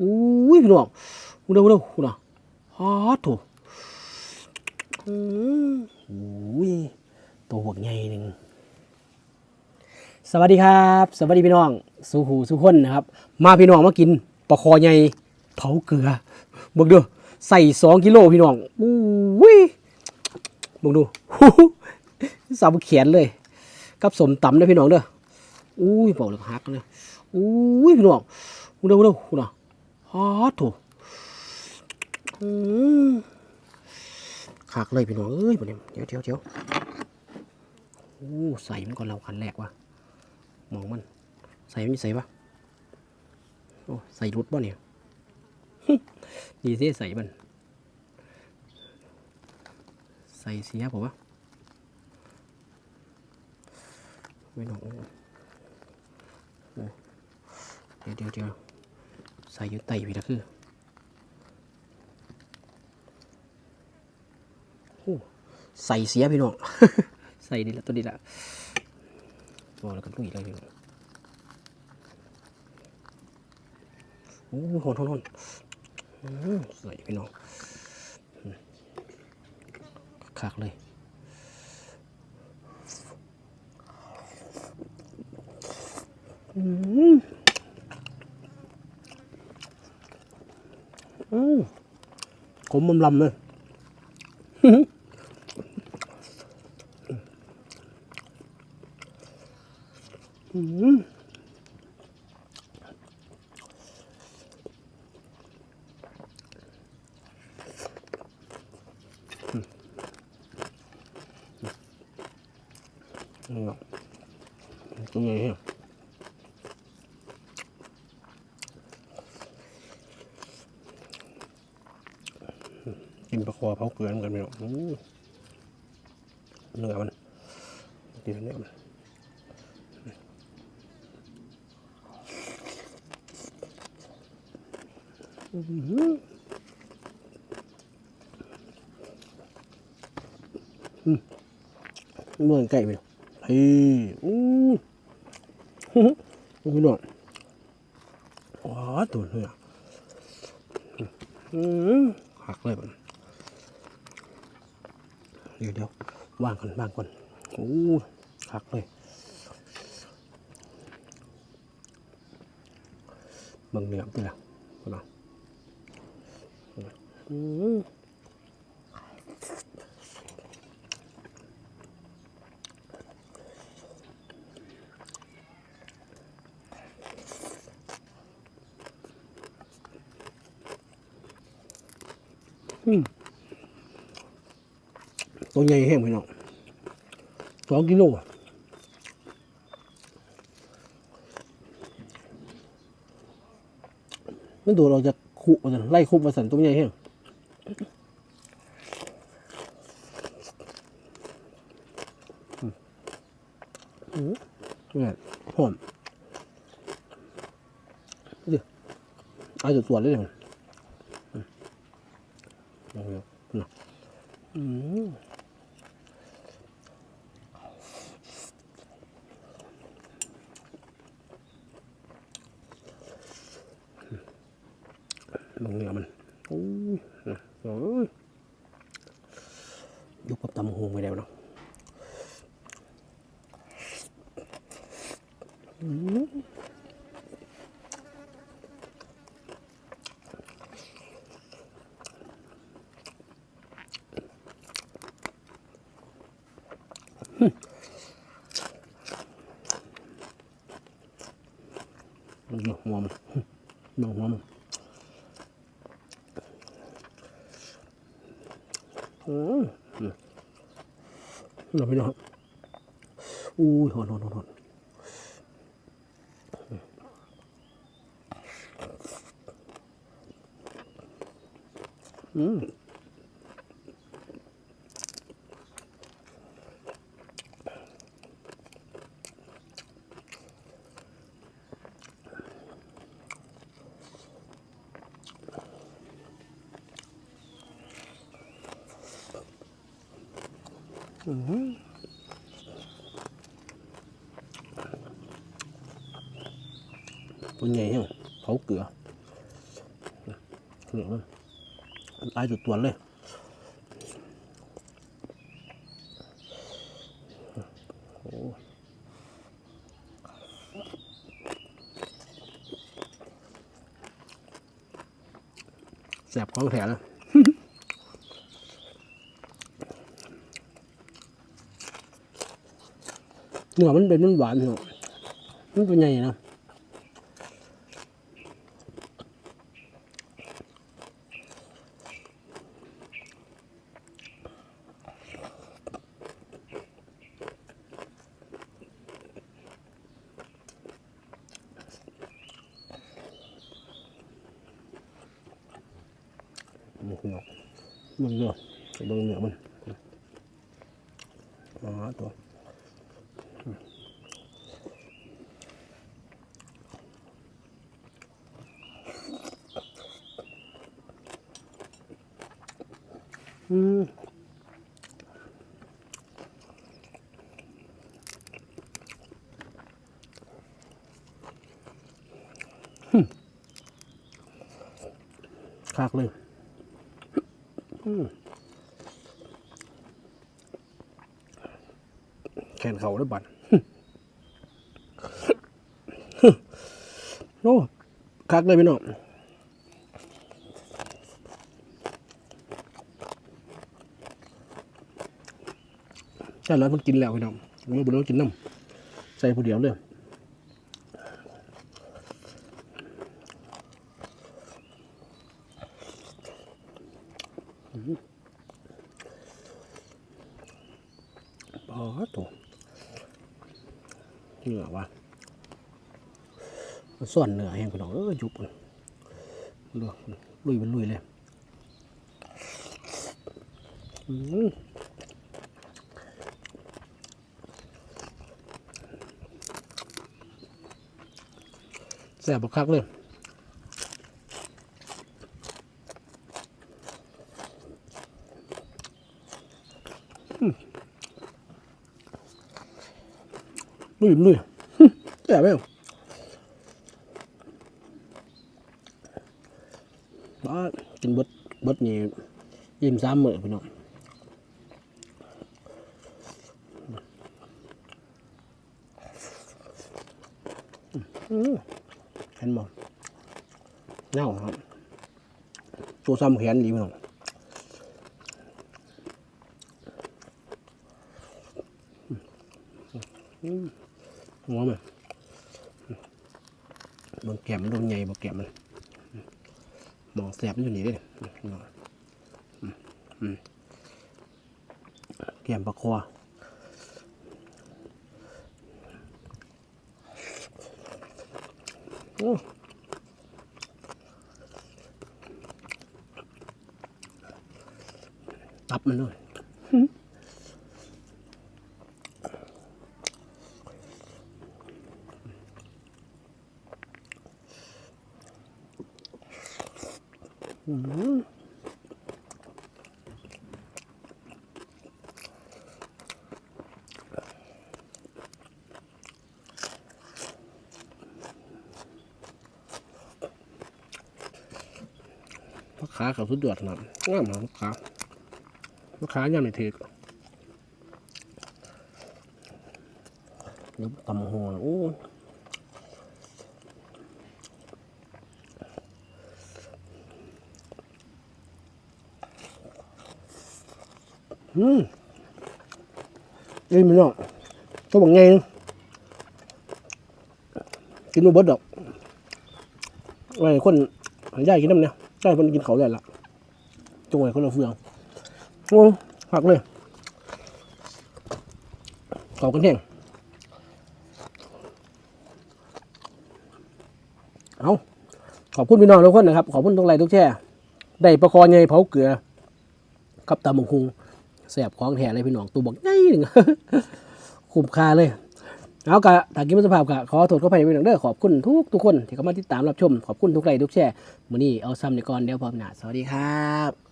อุ้ยพี่น้องอุ้ยเด้ออุ้ยเด้ออุ้ยนะฮาดโถอืมอุ้ยตัวบวกใหญ่หนึ่งสวัสดีครับ สวัสดีพี่น้องสู่หูสู่คนนะครับ มาพี่น้องมากินปลาคอใหญ่เผาเกลือบิ่งเด้อใส่สองกิโลพี่น้องอุ้ยบิ่งดูสาวแขนเลย กับสมตำเด้อพี่น้องเด้ออุ้ยบอกเลยฮักเลยอุ้ยพี่น้องอุ้ยเด้ออุ้ยเด้ออุ้ยนะาดโถอืมคักเลยพี่น้องเอ้ยบ่เนี่ยเดี๋ยวเดี๋ยวเดี๋ยวโอ้ใส่มันก่อนเราคันแรกว่ะมองมัน ใส่ไม่ใส่ปะโอ้ใส่รุดบ่เนี่ยดีสิใส่มัน ใส่เสียผมวะไม่หนองโอ้เดี๋ยวเดี๋ยวเดี๋ยว ใส่อยูไตพี่ละคือโอ้ใส่เสียพี่น้อง ใส่ดีละตัวดีละบอกแล้วกันลุยเลยพี่น้องโอ้โหโหนอืมสวยพี่น้องคักเลยอืม อืมขมลำๆเลย อืมนี่หรอกตัวใหญ่เหรอกินปลาคอเผาเกลือเหมือนกันไหมเนาะอู้เนื้อมันดีเนื้อมันอื้อหืออืมเหมือนไก่ไหมเฮ้ยอู้หูหูพี่น้องว้าตัวเลยอ่อืมหักเลยมัน เดี๋ยวเดี๋ยววางก่อนวางก่อนโอ้หักเลยบางเนื้อไปละพี่น้องอืม ตัวใหญ่แห้งพี่น้องสองกิโลอะมันตัวเราจะคุมาสันไล่คุมาสันตัวใหญ่แห้งเนี่ยหอมดิอาจุดส่วนเลยเนี่ยอืม เอาเดี๋ยวนะอืมลงเรือมันโอ้ยนะโอ้ยยกกับตำหงไปแล้วเนาะหัวมันหัวมัน อืมเราไปนอนอู้ยหอนหอนหอนหอนอืม ตัวใหญ่เหรอเผาเกลือเหนือมันลายจุดตวนเลยโอ้แสบของแถแล้ว เนื้อมันเป็นมันหวานเนาะมันเป็นไงนะหมูเนาะมึงเนาะเบิ่งเนื้อมันอ๋อตัว อืมคักเลยแขนเขาได้บัด โอ้ คักเลยพี่น้องใช่แล้วมันกินแล้วพี่น้องมันบุญแล้วกินน้ำใส่ผู้เดียวเลยอ๋อตัวเหนือวะมัน ส่วนเหนือแห้งพี่น้องเออยุบมันดูลุยมันลุยเลยอืมแซ่บบักคักเลยลุยมันลุยแซ่บไหม บ้ากินบดบิดนี่ยิ้มซ้ำเหมือนพี่น้องเห็นบ่เน่าครับตัวซ้ำแขนดีพี่น้องหัวมันบางแก้มมันโดนใหญ่บางแก้มมัน มองแสบอยู่นี่เด้อืมอืมแกมปลาคอโอ้ตับมันด้วย พัก ขาเขาสุดยอดนะงามนะพักขาพักขาย่ำในเทกเดี๋ยวตำหัวโอ้อืมเอ้ยมันเนาะตัวบังไงกินมาเบิดดอกไว้คนย่ายกินน้ำเนี่ย ย่ายคนกินเขาวได้ละจงไว้คนละเฟืองโอ้หักเลยเขากันแห้งเอาขอบคุณพี่น้องทุกคนนะครับ ขอบคุณทุกไลทุกแชร์ได้ประคอใหญ่เผาเกลือ กับตำบังคุงแสบของแท้เลยพี่น้องตัวบอกใหญ่หนึ่งคุ้มค่าเลย เอากะถ้ากินมันสภาพกะขอโทษขออภัยไว้หนังเด้อขอบคุณทุกทุกคนที่เข้ามาติดตามรับชม ขอบคุณทุกไลค์ทุกแชร์มื้อนี้เอาซ้ำในก่อนเดี๋ยวพร้อมหน้าสวัสดีครับ